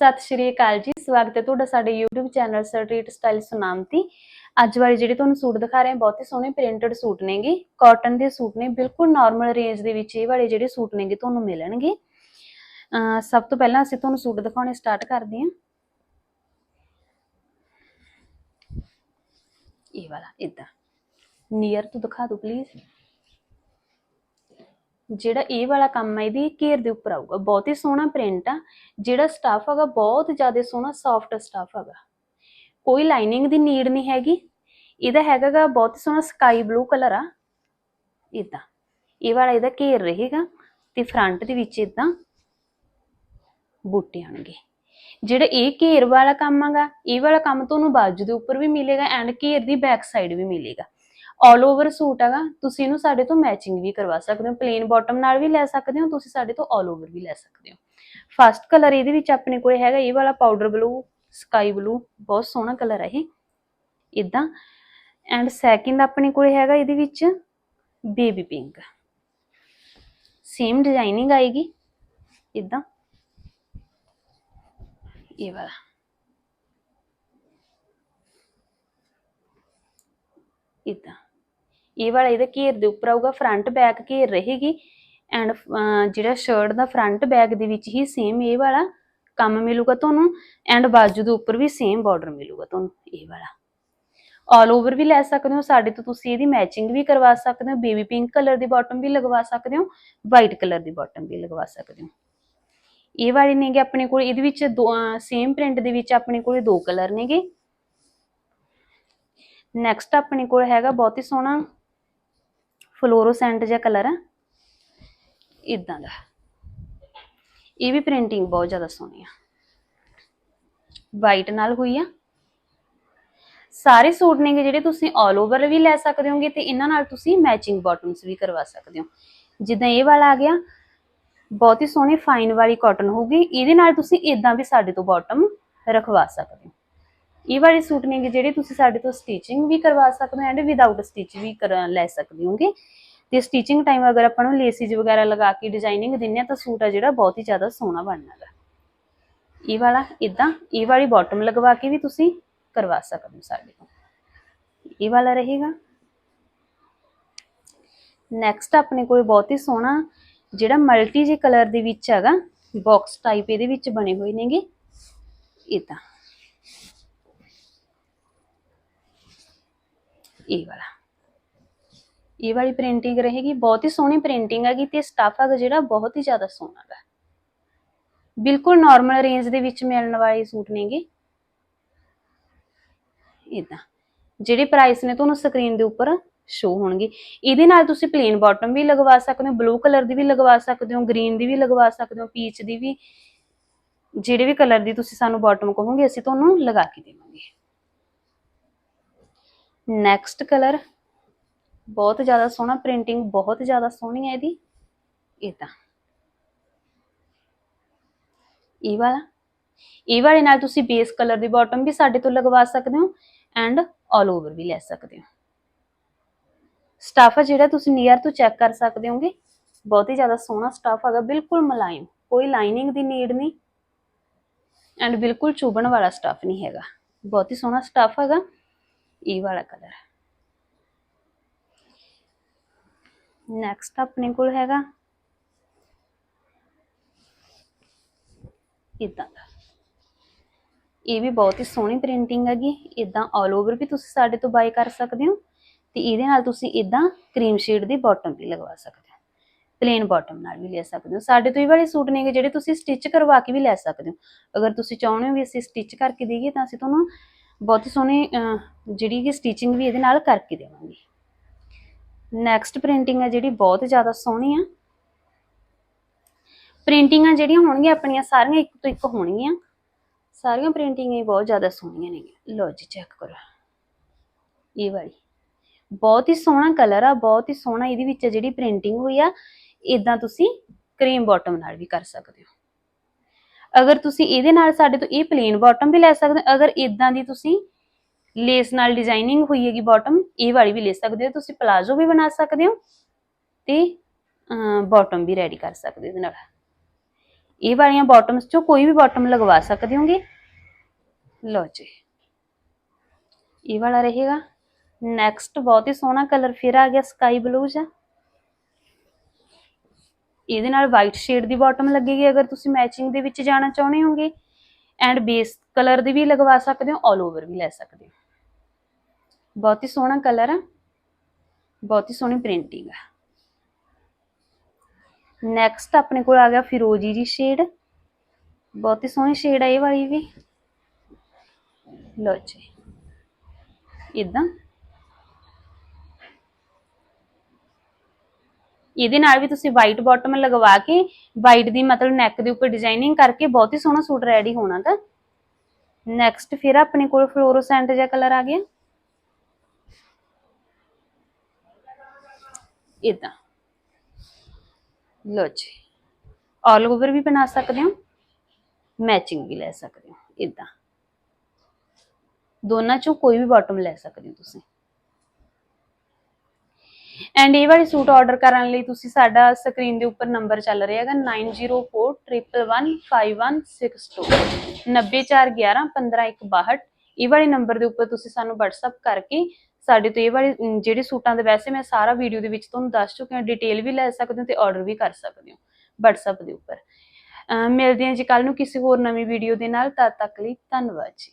ਸਤਿ ਸ਼੍ਰੀ ਅਕਾਲ ਜੀ, ਸਵਾਗਤ ਹੈ ਤੁਹਾਡਾ ਸਾਡੇ YouTube ਚੈਨਲ ਸਟਰੀਟ ਸਟਾਈਲ ਸੁਨਾਮਤੀ ਅੱਜ ਵਾਲੇ ਜਿਹੜੇ ਤੁਹਾਨੂੰ ਸੂਟ ਦਿਖਾ ਰਹੇ ਹਾਂ, ਬਹੁਤ ਹੀ ਸੋਹਣੇ ਪ੍ਰਿੰਟਡ ਸੂਟ ਨੇਗੇ। ਕਾਟਨ ਦੇ ਸੂਟ ਨੇ, ਬਿਲਕੁਲ ਨਾਰਮਲ ਰੇਂਜ ਦੇ ਵਿੱਚ ਇਹ ਵਾਲੇ ਜਿਹੜੇ ਸੂਟ ਨੇਗੇ ਤੁਹਾਨੂੰ ਮਿਲਣਗੇ। ਸਭ ਤੋਂ ਪਹਿਲਾਂ ਅਸੀਂ ਤੁਹਾਨੂੰ ਸੂਟ ਦਿਖਾਉਣੇ ਸਟਾਰਟ ਕਰਦੇ ਹਾਂ। ਇਹ ਵਾਲਾ ਇਦਾਂ ਨੀਅਰ ਤੋਂ ਦਿਖਾ ਦਿਓ ਪਲੀਜ਼ ਜਿਹੜਾ ਇਹ ਵਾਲਾ ਕੰਮ ਹੈ ਇਹਦੀ ਘੇਰ ਦੇ ਉੱਪਰ ਆਊਗਾ। ਬਹੁਤ ਹੀ ਸੋਹਣਾ ਪ੍ਰਿੰਟ ਆ। ਜਿਹੜਾ ਸਟਫ ਹੈਗਾ, ਬਹੁਤ ਜ਼ਿਆਦਾ ਸੋਹਣਾ ਸੌਫਟ ਸਟਫ ਹੈਗਾ। ਕੋਈ ਲਾਈਨਿੰਗ ਦੀ ਨੀਡ ਨਹੀਂ ਹੈਗੀ। ਇਹਦਾ ਹੈਗਾਗਾ ਬਹੁਤ ਹੀ ਸੋਹਣਾ ਸਕਾਈ ਬਲੂ ਕਲਰ ਆ। ਇਦਾਂ ਇਹ ਵਾਲਾ ਇਹਦਾ ਘੇਰ ਰਹੇਗਾ ਤੇ ਫਰੰਟ ਦੇ ਵਿੱਚ ਇਦਾਂ ਬੂਟੇ ਆਣਗੇ ਜਿਹੜਾ ਇਹ ਘੇਰ ਵਾਲਾ ਕੰਮ ਹੈਗਾ, ਇਹ ਵਾਲਾ ਕੰਮ ਤੁਹਾਨੂੰ ਬਾਜੂ ਦੇ ਉੱਪਰ ਵੀ ਮਿਲੇਗਾ ਐਂਡ ਘੇਰ ਦੀ ਬੈਕ ਸਾਈਡ ਵੀ ਮਿਲੇਗਾ। ਆਲ ਓਵਰ ਸੂਟ ਹੈਗਾ, ਤੁਸੀਂ ਇਹਨੂੰ ਸਾਡੇ ਤੋਂ ਮੈਚਿੰਗ ਵੀ ਕਰਵਾ ਸਕਦੇ ਹੋ ਪਲੇਨ ਬਾਟਮ ਨਾਲ ਵੀ ਲੈ ਸਕਦੇ ਹੋ, ਤੁਸੀਂ ਸਾਡੇ ਤੋਂ ਆਲ ਓਵਰ ਵੀ ਲੈ ਸਕਦੇ ਹੋ। ਫਸਟ ਕਲਰ ਇਹਦੇ ਵਿੱਚ ਆਪਣੇ ਕੋਲ ਹੈਗਾ ਇਹ ਵਾਲਾ ਪਾਊਡਰ ਬਲੂ ਸਕਾਈ ਬਲੂ ਬਹੁਤ ਸੋਹਣਾ ਕਲਰ ਹੈ ਇਹ ਇਦਾਂ ਐਂਡ ਸੈਕਿੰਡ ਆਪਣੇ ਕੋਲ ਹੈਗਾ ਇਹਦੇ ਵਿੱਚ ਬੇਬੀ ਪਿੰਕ ਸੇਮ ਡਿਜ਼ਾਈਨਿੰਗ ਆਏਗੀ ਇਦਾਂ ਇਹ ਵਾਲਾ। ਇਦਾਂ ਇਹ ਵਾਲਾ ਇਹਦੇ ਘੇਰ ਦੇ ਉੱਪਰ ਆਊਗਾ ਫਰੰਟ ਬੈਕ ਘੇਰ ਰਹੇਗੀ ਐਂਡ ਜਿਹੜਾ ਸ਼ਰਟ ਦਾ ਫਰੰਟ ਬੈਕ ਦੇ ਵਿੱਚ ਹੀ ਸੇਮ ਇਹ ਵਾਲਾ ਕੰਮ ਮਿਲੂਗਾ ਤੁਹਾਨੂੰ ਐਂਡ ਬਾਜੂ ਦੇ ਉੱਪਰ ਵੀ ਸੇਮ ਬਾਰਡਰ ਮਿਲੂਗਾ ਤੁਹਾਨੂੰ ਇਹ ਵਾਲਾ। ਆਲ ਓਵਰ ਵੀ ਲੈ ਸਕਦੇ ਹੋ, ਸਾਡੇ ਤੋਂ ਤੁਸੀਂ ਇਹਦੀ ਮੈਚਿੰਗ ਵੀ ਕਰਵਾ ਸਕਦੇ ਹੋ ਬੇਬੀ ਪਿੰਕ ਕਲਰ ਦੀ ਬਾਟਮ ਵੀ ਲਗਵਾ ਸਕਦੇ ਹੋ ਵਾਈਟ ਕਲਰ ਦੀ ਬਾਟਮ ਵੀ ਲਗਵਾ ਸਕਦੇ ਹੋ। ਇਹ ਵਾਲੇ ਨੇਗੇ ਆਪਣੇ ਕੋਲ, ਇਹਦੇ ਵਿੱਚ ਦੋ ਸੇਮ ਪ੍ਰਿੰਟ ਦੇ ਵਿੱਚ ਆਪਣੇ ਕੋਲ ਦੋ ਕਲਰ ਨੇਗੇ। ਨੈਕਸਟ ਆਪਣੇ ਕੋਲ ਹੈਗਾ ਬਹੁਤ ਹੀ ਸੋਹਣਾ ਫਲੋਰੋਸੈਂਟ ਜਿਹਾ ਕਲਰ ਆ। ਇਦਾਂ ਦਾ। ਇਹ ਵੀ ਪ੍ਰਿੰਟਿੰਗ ਬਹੁਤ ਜ਼ਿਆਦਾ ਸੋਹਣੀ ਆ। ਵਾਈਟ ਨਾਲ ਹੋਈ ਆ। ਸਾਰੇ ਸੂਟ ਨੇਗੇ ਜਿਹੜੇ ਤੁਸੀਂ ਆਲ ਓਵਰ ਵੀ ਲੈ ਸਕਦੇ ਹੋਗੇ ਤੇ ਇਹਨਾਂ ਨਾਲ ਤੁਸੀਂ ਮੈਚਿੰਗ ਬਾਟਮਸ ਵੀ ਕਰਵਾ ਸਕਦੇ ਹੋ। ਜਿੱਦਾਂ ਇਹ ਵਾਲਾ ਆ ਗਿਆ, ਬਹੁਤ ਹੀ ਸੋਹਣੀ ਫਾਈਨ ਵਾਲੀ ਕਾਟਨ ਹੋਊਗੀ। ਇਹਦੇ ਨਾਲ ਤੁਸੀਂ ਇਦਾਂ ਵੀ ਸਾਡੇ ਤੋਂ ਬਾਟਮ ਰਖਵਾ ਸਕਦੇ ਹੋ। ਇਹ ਵਾਲੇ ਸੂਟ ਨੇਗੇ ਜਿਹੜੇ ਤੁਸੀਂ ਸਾਡੇ ਤੋਂ ਸਟਿਚਿੰਗ ਵੀ ਕਰਵਾ ਸਕਦੇ ਹੋ ਐਂਡ ਵਿਦਆਊਟ ਸਟਿਚ ਵੀ ਕਰ ਲੈ ਸਕਦੇ ਹੋਗੇ। ਤੇ ਸਟਿਚਿੰਗ ਟਾਈਮ ਅਗਰ ਆਪਾਂ ਨੂੰ ਲੇਸਿਸ ਵਗੈਰਾ ਲਗਾ ਕੇ ਡਿਜ਼ਾਈਨਿੰਗ ਦਿੰਨੇ ਆ ਤਾਂ ਸੂਟ ਆ ਜਿਹੜਾ ਬਹੁਤ ਹੀ ਜ਼ਿਆਦਾ ਸੋਹਣਾ ਬਣਨਾ ਹੈ ਇਹ ਵਾਲਾ ਇਦਾਂ ਇਹ ਵਾਲੀ ਬਾਟਮ ਲਗਵਾ ਕੇ ਵੀ ਤੁਸੀਂ ਕਰਵਾ ਸਕਦੇ ਹੋ ਸਾਡੇ ਤੋਂ। ਇਹ ਵਾਲਾ ਰਹੇਗਾ। ਨੈਕਸਟ ਆਪਣੇ ਕੋਲ ਬਹੁਤ ਹੀ ਸੋਹਣਾ ਜਿਹੜਾ ਮਲਟੀ ਜੇ ਕਲਰ ਦੇ ਵਿੱਚ ਹੈਗਾ ਬਾਕਸ ਟਾਈਪ ਇਹਦੇ ਵਿੱਚ ਬਣੇ ਹੋਏ ਨੇਗੇ। ਇਦਾਂ ਇਹ ਵਾਲਾ। ਇਹ ਵਾਲੀ ਪ੍ਰਿੰਟਿੰਗ ਰਹੇਗੀ, ਬਹੁਤ ਹੀ ਸੋਹਣੀ ਪ੍ਰਿੰਟਿੰਗ ਹੈਗੀ ਤੇ ਸਟਾਫ ਹੈਗਾ ਜਿਹੜਾ ਬਹੁਤ ਹੀ ਜ਼ਿਆਦਾ ਸੋਹਣਾ ਹੈ ਬਿਲਕੁਲ ਨਾਰਮਲ ਰੇਂਜ ਦੇ ਵਿੱਚ ਮਿਲਣ ਵਾਲੇ ਸੂਟ ਨੇਗੇ। ਇਦਾਂ ਜਿਹੜੇ ਪ੍ਰਾਈਸ ਨੇ ਤੁਹਾਨੂੰ ਸਕਰੀਨ ਦੇ ਉੱਪਰ ਸ਼ੋ ਹੋਣਗੇ। ਇਹਦੇ ਨਾਲ ਤੁਸੀਂ ਪਲੇਨ ਬਾਟਮ ਵੀ ਲਗਵਾ ਸਕਦੇ ਹੋ ਬਲੂ ਕਲਰ ਦੀ ਵੀ ਲਗਵਾ ਸਕਦੇ ਹੋ ਗ੍ਰੀਨ ਦੀ ਵੀ ਲਗਵਾ ਸਕਦੇ ਹੋ ਪੀਚ ਦੀ ਵੀ। ਜਿਹੜੇ ਵੀ ਕਲਰ ਦੀ ਤੁਸੀਂ ਸਾਨੂੰ ਬਾਟਮ ਕਹੋਗੇ, ਅਸੀਂ ਤੁਹਾਨੂੰ ਲਗਾ ਕੇ ਦੇਵਾਂਗੇ। ਨੈਕਸਟ ਕਲਰ ਬਹੁਤ ਜ਼ਿਆਦਾ ਸੋਹਣਾ ਪ੍ਰਿੰਟਿੰਗ ਬਹੁਤ ਜ਼ਿਆਦਾ ਸੋਹਣੀ ਹੈ ਇਹਦੀ। ਇਹ ਤਾਂ। ਇਹ ਵਾਲਾ। ਇਹ ਵਾਲੇ ਨਾਲ ਤੁਸੀਂ ਬੇਸ ਕਲਰ ਦੀ ਬਾਟਮ ਵੀ ਸਾਡੇ ਤੋਂ ਲਗਵਾ ਸਕਦੇ ਹੋ ਐਂਡ ਆਲ ਓਵਰ ਵੀ ਲੈ ਸਕਦੇ ਹੋ। ਸਟਾਫ ਹੈ ਜਿਹੜਾ ਤੁਸੀਂ ਨੀਅਰ ਤੋਂ ਚੈੱਕ ਕਰ ਸਕਦੇ ਹੋਗੇ, ਬਹੁਤ ਹੀ ਜ਼ਿਆਦਾ ਸੋਹਣਾ ਸਟਾਫ ਹੈਗਾ, ਬਿਲਕੁਲ ਮਲਾਇਮ, ਕੋਈ ਲਾਈਨਿੰਗ ਦੀ ਨੀਡ ਨਹੀਂ। ਐਂਡ ਬਿਲਕੁਲ ਚੁਭਣ ਵਾਲਾ ਸਟਾਫ ਨਹੀਂ ਹੈਗਾ। ਬਹੁਤ ਹੀ ਸੋਹਣਾ ਸਟਾਫ ਹੈਗਾ। ਇਹ ਵਾਲਾ ਕਲਰ। ਨੈਕਸਟ ਆਪਣੇ ਕੋਲ ਹੈਗਾ। ਇਦਾਂ ਦਾ। ਇਹ ਵੀ ਬਹੁਤ ਹੀ ਸੋਹਣੀ ਪ੍ਰਿੰਟਿੰਗ ਹੈਗੀ। ਇਦਾਂ ਆਲ ਓਵਰ ਵੀ ਤੁਸੀਂ ਸਾਡੇ ਤੋਂ ਬਾਈ ਕਰ ਸਕਦੇ ਹੋ। ਤੇ ਇਹਦੇ ਨਾਲ ਤੁਸੀਂ ਇਦਾਂ ਕਰੀਮ ਸ਼ੇਡ ਦੀ ਬਾਟਮ ਵੀ ਲਗਵਾ ਸਕਦੇ ਹੋ। ਪਲੇਨ ਬਾਟਮ ਨਾਲ ਵੀ ਲੈ ਸਕਦੇ ਹੋ। ਸਾਡੇ ਤੋਂ ਇਹ ਵਾਲੇ ਸੂਟ ਨੇਗੇ ਜਿਹੜੇ ਤੁਸੀਂ ਸਟਿਚ ਕਰਵਾ ਕੇ ਵੀ ਲੈ ਸਕਦੇ ਹੋ। ਅਗਰ ਤੁਸੀਂ ਚਾਹੁੰਦੇ ਹੋ ਵੀ ਅਸੀਂ ਸਟਿਚ ਕਰਕੇ ਦੇਈਏ ਤਾਂ ਅਸੀਂ ਤੁਹਾਨੂੰ ਬਹੁਤ ਸੋਹਣੀ ਅਹ, ਜਿਹੜੀ ਕਿ ਸਟਿਚਿੰਗ ਵੀ ਇਹਦੇ ਨਾਲ ਕਰਕੇ ਦੇਵਾਂਗੇ। ਨੈਕਸਟ ਪ੍ਰਿੰਟਿੰਗ ਹੈ ਜਿਹੜੀ ਬਹੁਤ ਜ਼ਿਆਦਾ ਸੋਹਣੀ ਆ। ਪ੍ਰਿੰਟਿੰਗਾਂ ਜਿਹੜੀਆਂ ਹੋਣਗੀਆਂ ਆਪਣੀਆਂ ਸਾਰੀਆਂ ਇੱਕ ਤੋਂ ਇੱਕ ਹੋਣਗੀਆਂ। ਸਾਰੀਆਂ ਪ੍ਰਿੰਟਿੰਗਾਂ ਹੀ ਬਹੁਤ ਜ਼ਿਆਦਾ ਸੋਹਣੀਆਂ ਨੇ ਲਓ ਜੀ ਚੈੱਕ ਕਰੋ। ਇਹ ਵਾਲੀ। ਬਹੁਤ ਹੀ ਸੋਹਣਾ ਕਲਰ ਆ ਬਹੁਤ ਹੀ ਸੋਹਣਾ ਇਹਦੇ ਵਿੱਚ ਜਿਹੜੀ ਪ੍ਰਿੰਟਿੰਗ ਹੋਈ ਆ ਇਦਾਂ ਤੁਸੀਂ ਕਰੀਮ ਬਾਟਮ ਨਾਲ ਵੀ ਕਰ ਸਕਦੇ ਹੋ। ਅਗਰ ਤੁਸੀਂ ਇਹਦੇ ਨਾਲ ਸਾਡੇ ਤੋਂ ਇਹ ਪਲੇਨ ਬਾਟਮ ਵੀ ਲੈ ਸਕਦੇ ਹੋ, ਅਗਰ ਇਦਾਂ ਦੀ ਤੁਸੀਂ ਲੇਸ ਨਾਲ ਡਿਜ਼ਾਈਨਿੰਗ ਹੋਈ ਹੈਗੀ ਬਾਟਮ ਇਹ ਵਾਲੀ ਵੀ ਲੈ ਸਕਦੇ ਹੋ, ਤੁਸੀਂ ਪਲਾਜ਼ੋ ਵੀ ਬਣਾ ਸਕਦੇ ਹੋ ਤੇ ਬਾਟਮ ਵੀ ਰੈਡੀ ਕਰ ਸਕਦੇ ਹੋ ਇਹਦੇ ਨਾਲ। ਇਹ ਵਾਲੀਆਂ ਬਾਟਮਸ ਚੋਂ ਕੋਈ ਵੀ ਬਾਟਮ ਲਗਵਾ ਸਕਦੇ ਹੋਗੇ? ਲਓ ਜੀ। ਇਹ ਵਾਲਾ ਰਹੇਗਾ। ਨੈਕਸਟ ਬਹੁਤ ਹੀ ਸੋਹਣਾ ਕਲਰ ਫਿਰ ਆ ਗਿਆ ਸਕਾਈ ਬਲੂ ਜਿਹਾ। ਇਹਦੇ ਨਾਲ ਵਾਈਟ ਸ਼ੇਡ ਦੀ ਬਾਟਮ ਲੱਗੇਗੀ, ਅਗਰ ਤੁਸੀਂ ਮੈਚਿੰਗ ਦੇ ਵਿੱਚ ਜਾਣਾ ਚਾਹੁੰਦੇ ਹੋਗੇ ਐਂਡ ਬੇਸ ਕਲਰ ਦੀ ਵੀ ਲਗਵਾ ਸਕਦੇ ਹੋ ਆਲ ਓਵਰ ਵੀ ਲੈ ਸਕਦੇ ਹੋ। ਬਹੁਤ ਹੀ ਸੋਹਣਾ ਕਲਰ ਆ, ਬਹੁਤ ਹੀ ਸੋਹਣੀ ਪ੍ਰਿੰਟਿੰਗ ਆ। ਨੈਕਸਟ ਆਪਣੇ ਕੋਲ ਆ ਗਿਆ ਫਿਰੋਜੀ ਜੀ ਸ਼ੇਡ ਬਹੁਤ ਹੀ ਸੋਹਣੀ ਸ਼ੇਡ ਆ ਇਹ ਵਾਲੀ ਵੀ। ਲਓ ਜੀ ਇਦਾਂ ਇਹਦੇ ਨਾਲ ਵੀ ਤੁਸੀਂ ਵਾਈਟ ਬਾਟਮ ਲਗਵਾ ਕੇ ਵਾਈਟ ਦੀ ਮਤਲਬ ਨੈਕ ਦੇ ਉੱਪਰ ਡਿਜ਼ਾਈਨਿੰਗ ਕਰਕੇ ਬਹੁਤ ਹੀ ਸੋਹਣਾ ਸੂਟ ਰੈਡੀ ਹੋਣਾ ਤਾਂ। ਨੈਕਸਟ ਫਿਰ ਆਪਣੇ ਕੋਲ ਫਲੋਰੋਸੈਂਟ ਜਿਹਾ ਕਲਰ ਆ ਗਿਆ। ਇਦਾਂ ਲੋ ਜੀ। ਆਲ ਓਵਰ ਵੀ ਬਣਾ ਸਕਦੇ ਹੋ। ਮੈਚਿੰਗ ਵੀ ਲੈ ਸਕਦੇ ਹੋ। ਇਦਾਂ ਦੋਨਾਂ ਚੋਂ ਕੋਈ ਵੀ ਬਾਟਮ ਲੈ ਸਕਦੇ ਹੋ ਤੁਸੀਂ। ਐਂਡ ਇਹ ਵਾਲੇ ਸੂਟ ਆਰਡਰ ਕਰਨ ਲਈ ਤੁਸੀਂ ਸਾਡਾ ਸਕਰੀਨ ਦੇ ਉੱਪਰ ਨੰਬਰ ਚੱਲ ਰਿਹਾ ਹੈਗਾ 9041115162 904111562 ਇਹ ਵਾਲੇ ਨੰਬਰ ਦੇ ਉੱਪਰ ਤੁਸੀਂ ਸਾਨੂੰ WhatsApp ਕਰਕੇ ਸਾਡੇ ਤੋਂ ਇਹ ਵਾਲੇ ਜਿਹੜੇ ਸੂਟਾਂ ਦੇ ਵੈਸੇ ਮੈਂ ਸਾਰਾ ਵੀਡੀਓ ਦੇ ਵਿੱਚ ਤੁਹਾਨੂੰ ਦੱਸ ਚੁੱਕੀ ਹਾਂ ਡਿਟੇਲ ਵੀ ਲੈ ਸਕਦੇ ਹੋ ਤੇ ਆਰਡਰ ਵੀ ਕਰ ਸਕਦੇ ਹੋ WhatsApp ਦੇ ਉੱਪਰ। ਮਿਲਦੇ ਹਾਂ ਜੀ ਕੱਲ ਨੂੰ ਕਿਸੇ ਹੋਰ ਨਵੀਂ ਵੀਡੀਓ ਦੇ ਨਾਲ। ਤਦ ਤੱਕ ਲਈ ਧੰਨਵਾਦ ਜੀ।